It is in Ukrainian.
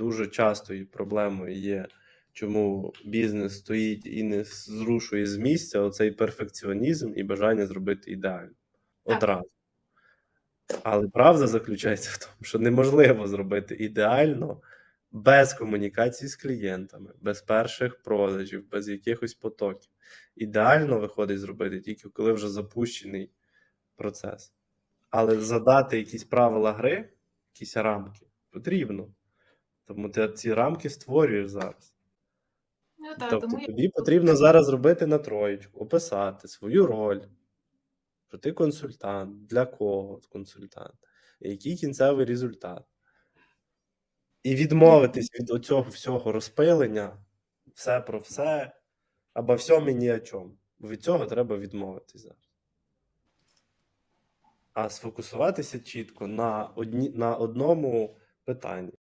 дуже частою проблемою є, чому бізнес стоїть і не зрушує з місця оцей перфекціонізм і бажання зробити ідеально одразу. Але правда заключається в тому, що неможливо зробити ідеально без комунікації з клієнтами, без перших продажів, без якихось потоків. Ідеально виходить зробити тільки коли вже запущений процес. Але задати якісь правила гри, якісь рамки потрібно. Тому ти ці рамки створюєш зараз. Ну так, Тобто тому я тобі потрібно зараз зробити на троєчку, описати свою роль, що ти консультант, для кого консультант, який кінцевий результат. І відмовитись від оцього всього розпилення, все про все, або всьому і ні о чому. Бо від цього треба відмовитись зараз. А сфокусуватися чітко на, одні, на одному питанні.